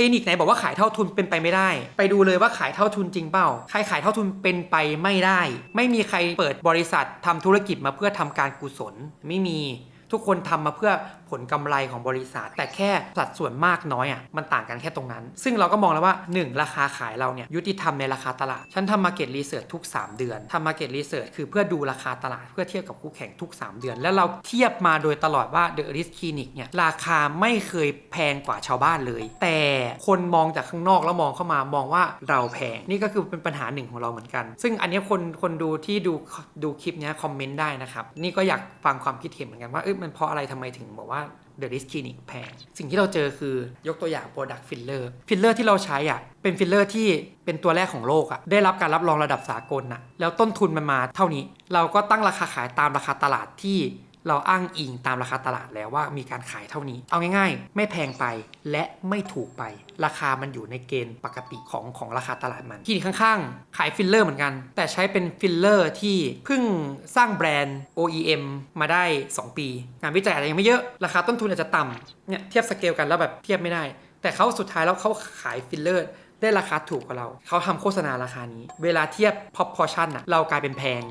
ลินิกไหนบอกว่าขายเท่าทุนเป็นไปไม่ได้ ไปดูเลยว่าขายเท่าทุนจริงเปล่า ใครขายเท่าทุนเป็นไปไม่ได้ ไม่มีใครเปิดบริษัททำธุรกิจมาเพื่อทำการกุศล ไม่มีทุกคนทำมาเพื่อผลกำไรของบริษัท แต่แค่สัดส่วนมากน้อยอะมันต่างกันแค่ตรงนั้น ซึ่งเราก็มองแล้วว่า 1 ราคาขายเราเนี่ยยุติธรรมในราคาตลาด ฉันทำมาเก็ตรีเสิร์ชทุก 3 เดือนทำมาเก็ตรีเสิร์ชคือเพื่อดูราคาตลาด เพื่อเทียบกับคู่แข่งทุก 3 เดือน แล้วเราเทียบมาโดยตลอดว่า The Risk Clinic เนี่ยราคาไม่เคยแพงกว่าชาวบ้านเลย แต่ คนมองจากข้างนอกแล้วมองเข้ามามองว่าเราแพงนี่ก็คือเป็นปัญหาหนึ่งของเราเหมือนกัน ซึ่งอันนี้คนคนดูที่ดูดูคลิปนี้คอมเมนต์ได้นะครับ นี่ก็อยากฟังความคิดเห็นเหมือนกันว่าเอ้ยมันเพราะอะไรทำไมถึงบอกว่า The Risk Clinic แพง สิ่งที่เราเจอคือยกตัวอย่าง Product Filler Filler ที่เราใช้อะเป็นฟิลเลอร์ที่เป็นตัวแรกของโลกอะได้รับการรับรองระดับสากลน่ะแล้วต้นทุนมันมาเท่านี้ เราก็ตั้งราคาขายตามราคาตลาดที่ เราอ้างอิงตามราคาตลาดแล้วว่ามีการขายเท่านี้ เอาง่าย ๆ ไม่แพงไปและไม่ถูกไป ราคามันอยู่ในเกณฑ์ปกติของของราคาตลาดมันที่ข้างๆ ขายฟิลเลอร์เหมือนกัน แต่ใช้เป็นฟิลเลอร์ที่เพิ่งสร้างแบรนด์ OEM มาได้ 2 ปี งานวิจัยอาจจะยังไม่เยอะ ราคาต้นทุนอาจจะต่ำเนี่ยเทียบสเกลกันแล้วแบบเทียบไม่ได้ แต่เขาสุดท้ายแล้วเขาขายฟิลเลอร์ได้ราคาถูกกว่าเรา เขาทำโฆษณาราคานี้ เวลาเทียบ proportion อะเรากลายเป็นแพง